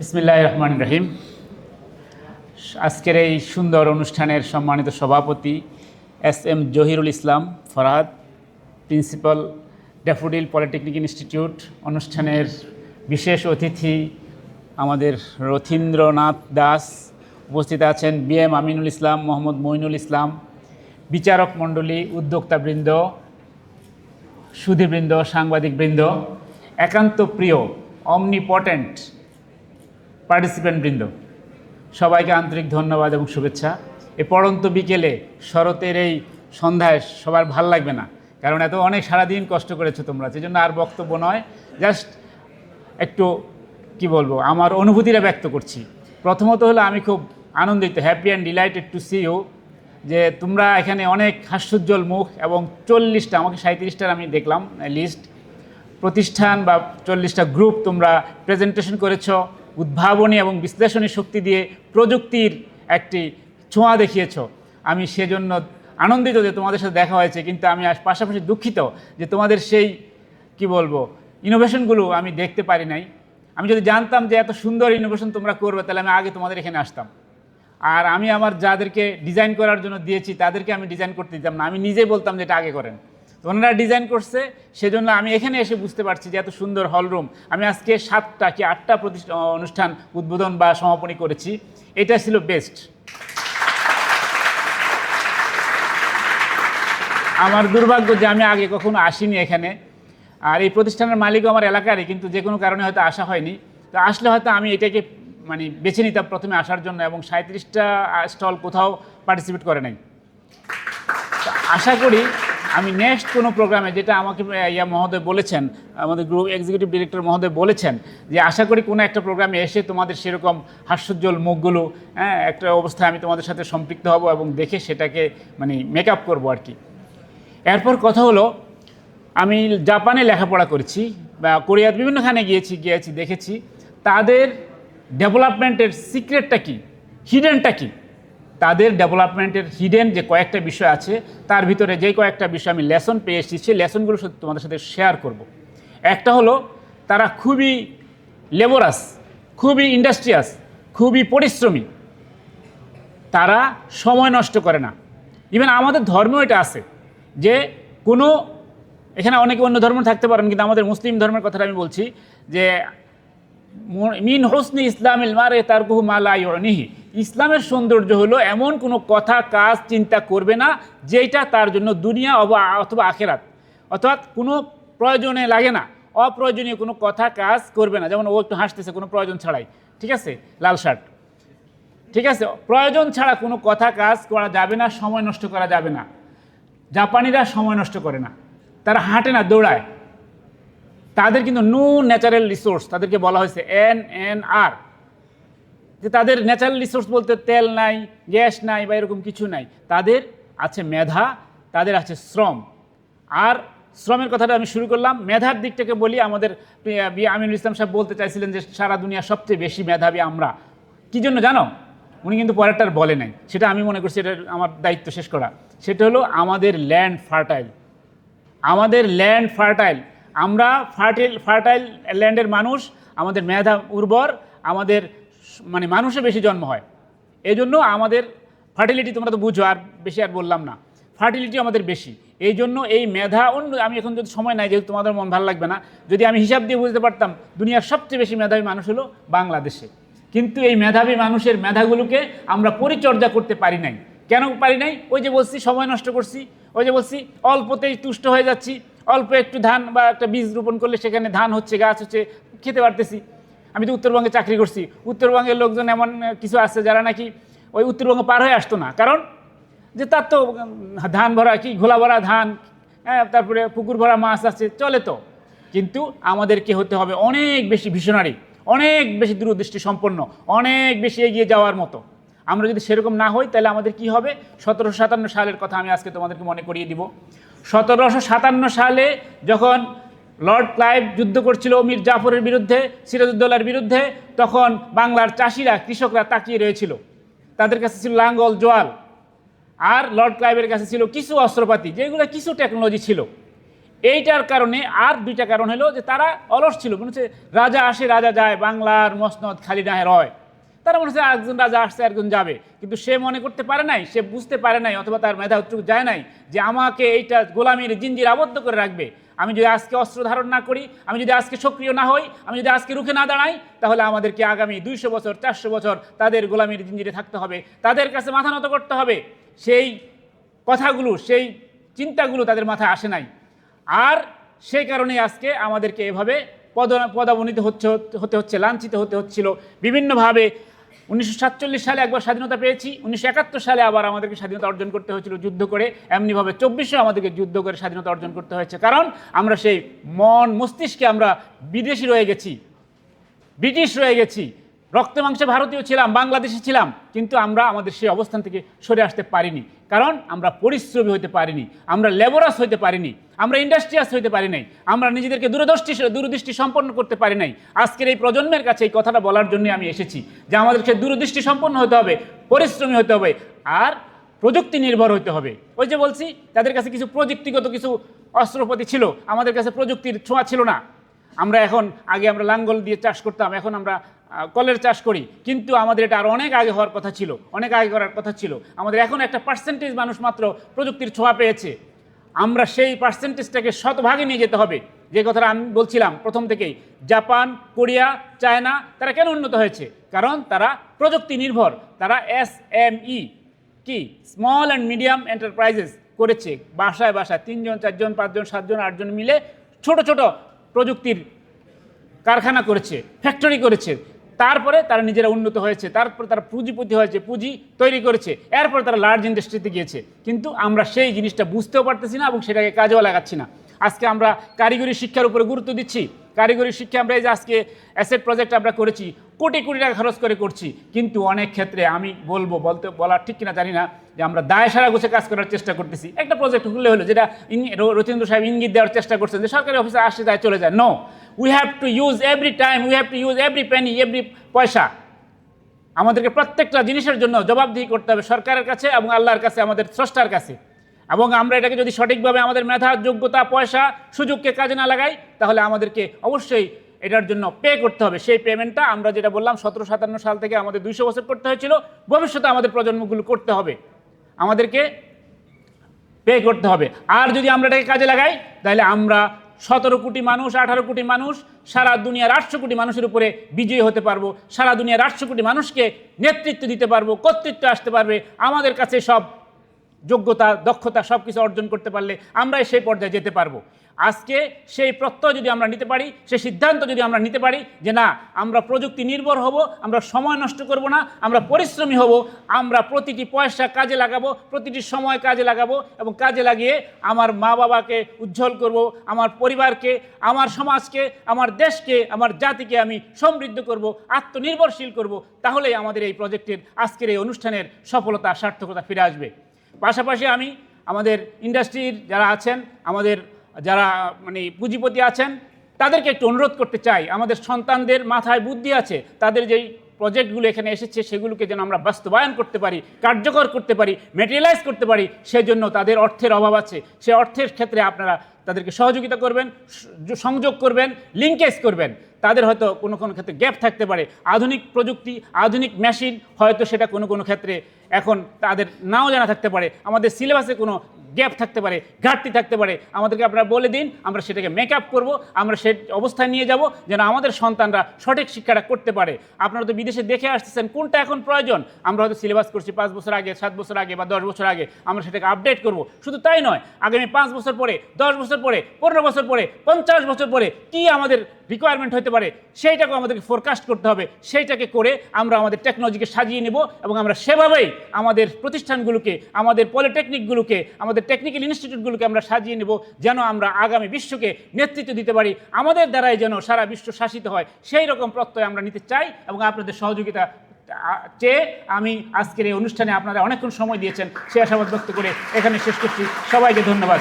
বিসমিল্লাহ রহমান রহিম। আজকের এই সুন্দর অনুষ্ঠানের সম্মানিত সভাপতি S M Zahirul Islam Farhad, principal Daffodil polytechnic institute. অনুষ্ঠানের বিশেষ অতিথি আমাদের রথীন্দ্রনাথ দাস। উপস্থিত আছেন বি এম আমিনুল ইসলাম, মোহাম্মদ মইনুল ইসলাম। বিচারক মণ্ডলী উদ্যোক্তাবৃন্দ, সুধীবৃন্দ, সাংবাদিকবৃন্দ। একান্ত প্রিয় অমনিপটেন্ট পার্টিসিপেন্ট বৃন্দ, সবাইকে আন্তরিক ধন্যবাদ এবং শুভেচ্ছা। এ পড়ন্ত বিকেলে শরতের এই সন্ধ্যায় সবার ভালো লাগবে না, কারণ এত অনেক সারাদিন কষ্ট করেছ তোমরা সেই জন্য আর বক্তব্য নয়, জাস্ট একটু, কি বলব, আমার অনুভূতিটা ব্যক্ত করছি। প্রথমত হলো আমি খুব আনন্দিত happy and delighted to see you যে তোমরা এখানে অনেক হাস্যোজ্জ্বল মুখ এবং চল্লিশটা, আমাকে সাঁত্রিশটার আমি দেখলাম লিস্ট প্রতিষ্ঠান বা চল্লিশটা গ্রুপ তোমরা প্রেজেন্টেশন করেছ। উদ্ভাবনী এবং বিশ্লেষণী শক্তি দিয়ে প্রযুক্তির একটি ছোঁয়া দেখিয়েছ। আমি সেজন্য আনন্দিত যে তোমাদের সাথে দেখা হয়েছে, কিন্তু আমি পাশাপাশি দুঃখিত যে তোমাদের সেই, কি বলব ইনোভেশনগুলো আমি দেখতে পারি নাই। আমি যদি জানতাম যে এত সুন্দর ইনোভেশন তোমরা করবে, তাহলে আমি আগে তোমাদের এখানে আসতাম। আর আমি আমার যাদেরকে ডিজাইন করার জন্য দিয়েছি, তাদেরকে আমি ডিজাইন করতে দিতাম না। আমি নিজে বলতাম যে এটা আগে করেন। ওনারা ডিজাইন করছে, সেজন্য আমি এখানে এসে বুঝতে পারছি যে এত সুন্দর হলরুম। আমি আজকে সাতটা কি আটটা অনুষ্ঠান উদ্বোধন বা সমাপনী করেছি। এটা ছিল বেস্ট আমার দুর্ভাগ্য যে আমি আগে কখনো আসিনি এখানে। আর এই প্রতিষ্ঠানের মালিকও আমার এলাকারই, কিন্তু যে কোনো কারণে হয়তো আসা হয়নি। তো আসলে হয়তো আমি এটাকে মানে বেছে নিতাম প্রথমে আসার জন্য এবং সাঁত্রিশটা স্টল কোথাও পার্টিসিপেট করে নাই। আশা করি আমি নেক্সট কোনো প্রোগ্রামে যেটা আমাকে ইয়া মহোদয় বলেছেন, আমাদের গ্রুপ এক্সিকিউটিভ ডিরেক্টর মহোদয় বলেছেন, যে আশা করি কোনো একটা প্রোগ্রামে এসে তোমাদের সেরকম হাস্যোজ্জ্বল মুখগুলো হ্যাঁ একটা অবস্থায় আমি তোমাদের সাথে সম্পৃক্ত হব এবং দেখে সেটাকে মানে মেক আপ করব আর কি। এরপর কথা হলো, আমি জাপানে লেখাপড়া করেছি, বা কোরিয়ার বিভিন্নখানে গিয়েছি গিয়েছি, দেখেছি, তাদের ডেভেলপমেন্টের সিক্রেটটা কী? হিডেনটা কি? তাদের ডেভেলপমেন্টের হিডেন যে কয়েকটা বিষয় আছে, তার ভিতরে যে কয়েকটা বিষয় আমি লেসন পেয়ে এসেছি, সেই লেসনগুলো শুধু তোমাদের সাথে শেয়ার করব। একটা হলো, তারা খুবই লেবরাস খুবই ইন্ডাস্ট্রিয়াস খুবই পরিশ্রমী। তারা সময় নষ্ট করে না। ইভেন আমাদের ধর্ম এটা আছে যে কোনো, এখানে অনেকে অন্য ধর্ম থাকতে পারেন, কিন্তু আমাদের মুসলিম ধর্মের কথাটা আমি বলছি যে মিন হোসনি ইসলামিল মারে তার কুহু মালা ইয়নিহি ইসলামের সৌন্দর্য হলো এমন কোনো কথা, কাজ, চিন্তা করবে না যেটা তার জন্য দুনিয়া অবা- অথবা আখেরাত। অর্থাৎ কোনো প্রয়োজনে লাগে না, অপ্রয়োজনীয় কোনো কথা, কাজ করবে না। যেমন ও একটু হাসতেছে, কোনো প্রয়োজন ছাড়াই। ঠিক আছে? লাল শার্ট। ঠিক আছে? প্রয়োজন ছাড়া কোনো কথা, কাজ করা যাবে না, সময় নষ্ট করা যাবে না। জাপানিরা সময় নষ্ট করে না। তারা হাঁটে না, দৌড়ায়। তাদের কিন্তু নো ন্যাচারাল রিসোর্স, তাদেরকে বলা হয়েছে এন এন আর। যে তাদের ন্যাচারাল রিসোর্স বলতে তেল নাই, গ্যাস নাই বা এরকম কিছু নাই। তাদের আছে মেধা, তাদের আছে শ্রম। আর শ্রমের কথাটা আমি শুরু করলাম। মেধার দিকটাকে বলি, আমাদের আমিনুল ইসলাম সাহেব বলতে চাইছিলেন যে সারা দুনিয়া সবচেয়ে বেশি মেধাবী আমরা। কী জন্য জানো? উনি কিন্তু পরেরটার বলে নাই। সেটা আমি মনে করছি এটা আমার দায়িত্ব শেষ করা। সেটা হলো আমাদের ল্যান্ড ফার্টাইল আমাদের ল্যান্ড ফার্টাইল আমরা ফার্টাইল ফার্টাইল ল্যান্ডের মানুষ, আমাদের মেধা উর্বর, আমাদের মানে মানুষের বেশি জন্ম হয়। এই জন্য আমাদের ফার্টিলিটি তোমরা তো বুঝো, আর বেশি আর বললাম না। ফার্টিলিটি আমাদের বেশি। এই জন্য এই মেধা অন্য, আমি এখন যদি সময় নাই, যেহেতু তোমাদের মন ভালো লাগবে না, যদি আমি হিসাব দিয়ে বুঝতে পারতাম, দুনিয়ার সবচেয়ে বেশি মেধাবী মানুষ হলো বাংলাদেশে। কিন্তু এই মেধাবী মানুষের মেধাগুলোকে আমরা পরিচর্যা করতে পারি নাই। কেন পারি নাই? ওই যে বলছি, সময় নষ্ট করছি। ওই যে বলছি, অল্পতেই তুষ্ট হয়ে যাচ্ছি। অল্প একটু ধান বা একটা বীজ রোপণ করলে সেখানে ধান হচ্ছে, গাছ হচ্ছে, খেতে পারতেছি। আমি তো উত্তরবঙ্গে চাকরি করছি। উত্তরবঙ্গের লোকজন এমন কিছু আছে যারা নাকি ওই উত্তরবঙ্গ পার হয়ে আসতো না। কারণ যে তার তো ধান ভরা কি, ঘোলা ভরা ধান হ্যাঁ তারপরে পুকুর ভরা মাছ আছে, চলে তো। কিন্তু আমাদেরকে হতে হবে অনেক বেশি ভিশনারি অনেক বেশি দূরদৃষ্টি সম্পন্ন, অনেক বেশি এগিয়ে যাওয়ার মতো। আমরা যদি সেরকম না হই, তাহলে আমাদের কি হবে? সতেরোশো সাতান্ন সালের কথা আমি আজকে তোমাদেরকে মনে করিয়ে দিব। সতেরোশো সাতান্ন সালে যখন লর্ড ক্লাইভ যুদ্ধ করছিল মীর জাফরের বিরুদ্ধে, সিরাজউদ্দৌলার বিরুদ্ধে, তখন বাংলার চাষিরা, কৃষকরা তাকিয়ে রয়েছিল। তাদের কাছে ছিল লাঙ্গল, জোয়াল। আর লর্ড ক্লাইভের কাছে ছিল কিছু অস্ত্রপাতি, যেগুলো কিছু টেকনোলজি ছিল। এইটার কারণে আর দুইটা কারণ হলো যে তারা অলস ছিল। মনে হচ্ছে রাজা আসে, রাজা যায়, বাংলার মসনদ খালি নাহে রয়। তারা মনে হচ্ছে একজন রাজা আসছে, একজন যাবে। কিন্তু সে মনে করতে পারে নাই, সে বুঝতে পারে নাই, অথবা তার মেধা উত্তর যায় নাই যে আমাকে এইটা গোলামির জিঞ্জির আবদ্ধ করে রাখবে। আমি যদি আজকে অস্ত্র ধারণ না করি, আমি যদি আজকে সক্রিয় না হই, আমি যদি আজকে রুখে না দাঁড়াই, তাহলে আমাদেরকে আগামী দুইশো বছর, চারশো বছর তাদের গোলামির জিঞ্জিরে থাকতে হবে। তাদের কাছে মাথা নত করতে হবে। সেই কথাগুলো, সেই চিন্তাগুলো তাদের মাথায় আসে নাই। আর সেই কারণে আজকে আমাদেরকে এভাবে পদ, পদাবনীত হচ্ছে, হতে হচ্ছে, লাঞ্ছিত হতে হচ্ছিল। বিভিন্নভাবে উনিশশো সাতচল্লিশ সালে একবার স্বাধীনতা পেয়েছি, উনিশশো একাত্তর সালে আবার আমাদেরকে স্বাধীনতা অর্জন করতে হয়েছিল যুদ্ধ করে, এমনিভাবে চব্বিশে আমাদেরকে যুদ্ধ করে স্বাধীনতা অর্জন করতে হয়েছে। কারণ আমরা সেই মন মস্তিষ্কে আমরা বিদেশি রয়ে গেছি, ব্রিটিশ রয়ে গেছি রক্ত মাংসে ভারতীয় ছিলাম, বাংলাদেশে ছিলাম, কিন্তু আমরা আমাদের সেই অবস্থান থেকে সরে আসতে পারিনি। কারণ আমরা পরিশ্রমী হতে পারিনি, আমরা লেবরাস হতে পারিনি, আমরা ইন্ডাস্ট্রিয়াস হতে পারি নাই, আমরা নিজেদেরকে দূরদৃষ্টি দূরদৃষ্টি সম্পন্ন করতে পারি নাই। আজকের এই প্রজন্মের কাছে এই কথাটা বলার জন্য আমি এসেছি, যে আমাদেরকে দূরদৃষ্টি সম্পন্ন হতে হবে, পরিশ্রমী হতে হবে, আর প্রযুক্তি নির্ভর হতে হবে। ওই যে বলছি, তাদের কাছে কিছু প্রযুক্তিগত কিছু অস্ত্রপাতি ছিল, আমাদের কাছে প্রযুক্তির ছোঁয়া ছিল না। আমরা এখন, আগে আমরা লাঙ্গল দিয়ে চাষ করতাম, এখন আমরা কলের চাষ করি। কিন্তু আমাদের এটা আর অনেক আগে হওয়ার কথা ছিল, অনেক আগে করার কথা ছিল। আমাদের এখন একটা পার্সেন্টেজ মানুষ মাত্র প্রযুক্তির ছোঁয়া পেয়েছে। আমরা সেই পার্সেন্টেজটাকে শতভাগে নিয়ে যেতে হবে। যে কথাটা আমি বলছিলাম প্রথম থেকেই, জাপান, কোরিয়া, চায়না, তারা কেন উন্নত হয়েছে? কারণ তারা প্রযুক্তি নির্ভর। তারা এস এম ই কি? স্মল অ্যান্ড মিডিয়াম এন্টারপ্রাইজেস করেছে। বাসায় বাসায় তিনজন, চারজন, পাঁচজন, সাতজন, আটজন মিলে ছোট ছোট প্রযুক্তির কারখানা করেছে ফ্যাক্টরি করেছে। তারপরে তারা নিজেরা উন্নত হয়েছে, তারপরে তারা পুঁজিপতি হয়েছে, পুঁজি তৈরি করেছে, এরপরে তারা লার্জ ইন্ডাস্ট্রিতে গিয়েছে। কিন্তু আমরা সেই জিনিসটা বুঝতেও পারতেছি না এবং সেটাকে কাজেও লাগাচ্ছি না। আজকে আমরা কারিগরি শিক্ষার উপরে গুরুত্ব দিচ্ছি। কারিগরি শিক্ষা আমরা এই যে আজকে অ্যাসেট প্রজেক্ট আমরা করেছি, কোটি কোটি টাকা খরচ করে করছি। কিন্তু অনেক ক্ষেত্রে আমি বলব, বলতে, বলার ঠিক কিনা জানি না, যে আমরা দায় সারা গোছে কাজ করার চেষ্টা করতেছি। একটা প্রজেক্ট হলে হলো যেটা রতীন্দ্র সাহেব ইঙ্গিত দেওয়ার চেষ্টা করছেন যে সরকারি অফিসে আসে যায়, চলে যায়। No we have to use every time we have to use every penny every পয়সা। আমাদেরকে প্রত্যেকটা জিনিসের জন্য জবাবদিহি করতে হবে সরকারের কাছে এবং আল্লাহর কাছে, আমাদের স্রষ্টার কাছে। এবং আমরা এটাকে যদি সঠিকভাবে আমাদের মেধা, যোগ্যতা, পয়সা, সুযোগকে কাজে না লাগাই, তাহলে আমাদেরকে অবশ্যই এটার জন্য পে করতে হবে। সেই পেমেন্টটা আমরা যেটা বললাম, সতেরো সাতান্ন সাল থেকে আমাদের দুইশো বছর করতে হয়েছিল, ভবিষ্যতে আমাদের প্রজন্মগুলো করতে হবে। আমাদেরকে পে করতে হবে। আর যদি আমরা এটাকে কাজে লাগাই, তাহলে আমরা সতেরো কোটি মানুষ, আঠারো কোটি মানুষ, সারা দুনিয়ার আটশো কোটি মানুষের উপরে বিজয়ী হতে পারব। সারা দুনিয়ার আটশো কোটি মানুষকে নেতৃত্ব দিতে পারব, কর্তৃত্ব আসতে পারবে। আমাদের কাছে সব যোগ্যতা, দক্ষতা সব কিছু অর্জন করতে পারলে আমরাই সেই পর্যায়ে যেতে পারব। আজকে সেই প্রত্যয় যদি আমরা নিতে পারি, সেই সিদ্ধান্ত যদি আমরা নিতে পারি যে না, আমরা প্রযুক্তি নির্ভর হব, আমরা সময় নষ্ট করব না, আমরা পরিশ্রমী হব, আমরা প্রতিটি পয়সা কাজে লাগাবো, প্রতিটি সময় কাজে লাগাবো এবং কাজে লাগিয়ে আমার মা বাবাকে উজ্জ্বল করব, আমার পরিবারকে, আমার সমাজকে, আমার দেশকে, আমার জাতিকে আমি সমৃদ্ধ করব, আত্মনির্ভরশীল করব, তাহলেই আমাদের এই প্রজেক্টের আজকের এই অনুষ্ঠানের সফলতা, সার্থকতা ফিরে আসবে। পাশাপাশি আমি আমাদের ইন্ডাস্ট্রির যারা আছেন, আমাদের যারা মানে পুঁজিপতি আছেন, তাদেরকে একটু অনুরোধ করতে চাই। আমাদের সন্তানদের মাথায় বুদ্ধি আছে, তাদের যেই প্রজেক্টগুলো এখানে এসেছে, সেগুলোকে যেন আমরা বাস্তবায়ন করতে পারি, কার্যকর করতে পারি মেটেরিয়ালাইজ করতে পারি, সেজন্য তাদের অর্থের অভাব আছে। সে অর্থের ক্ষেত্রে আপনারা তাদেরকে সহযোগিতা করবেন, সংযোগ করবেন লিঙ্কেজ করবেন। তাদের হয়তো কোনো কোনো ক্ষেত্রে গ্যাপ থাকতে পারে। আধুনিক প্রযুক্তি, আধুনিক মেশিন হয়তো সেটা কোনো কোনো ক্ষেত্রে এখন তাদের নাও জানা থাকতে পারে। আমাদের সিলেবাসে কোনো গ্যাপ থাকতে পারে, ঘাটতি থাকতে পারে। আমাদেরকে আপনারা বলে দিন, আমরা সেটাকে মেক আপ করব, আমরা সে অবস্থায় নিয়ে যাব, যেন আমাদের সন্তানরা সঠিক শিক্ষাটা করতে পারে। আপনারা তো বিদেশে দেখে আসতেছেন কোনটা এখন প্রয়োজন। আমরা হয়তো সিলেবাস করছি পাঁচ বছর আগে, সাত বছর আগে বা দশ বছর আগে। আমরা সেটাকে আপডেট করব। শুধু তাই নয়, আগামী পাঁচ বছর পরে, দশ বছর পরে, পনেরো বছর পরে, পঞ্চাশ বছর পরে কি আমাদের রিকোয়ারমেন্ট হতে পারে? সেইটাকে আমাদেরকে ফোরকাস্ট করতে হবে, সেইটাকে করে আমরা আমাদের টেকনোলজিকে সাজিয়ে নেব এবং আমরা সেভাবেই আমাদের প্রতিষ্ঠানগুলোকে, আমাদের পলিটেকনিকগুলোকে আমাদের টেকনিক্যাল ইনস্টিটিউটগুলোকে আমরা সাজিয়ে নেব যেন আমরা আগামী বিশ্বকে নেতৃত্ব দিতে পারি। আমাদের দ্বারাই যেন সারা বিশ্ব শাসিত হয়, সেই রকম প্রত্যয় আমরা নিতে চাই এবং আপনাদের সহযোগিতা চেয়ে আমি আজকের এই অনুষ্ঠানে আপনারা অনেকক্ষণ সময় দিয়েছেন, সে আশাবাদ ব্যক্ত করে এখানে শেষ করছি। সবাইকে ধন্যবাদ।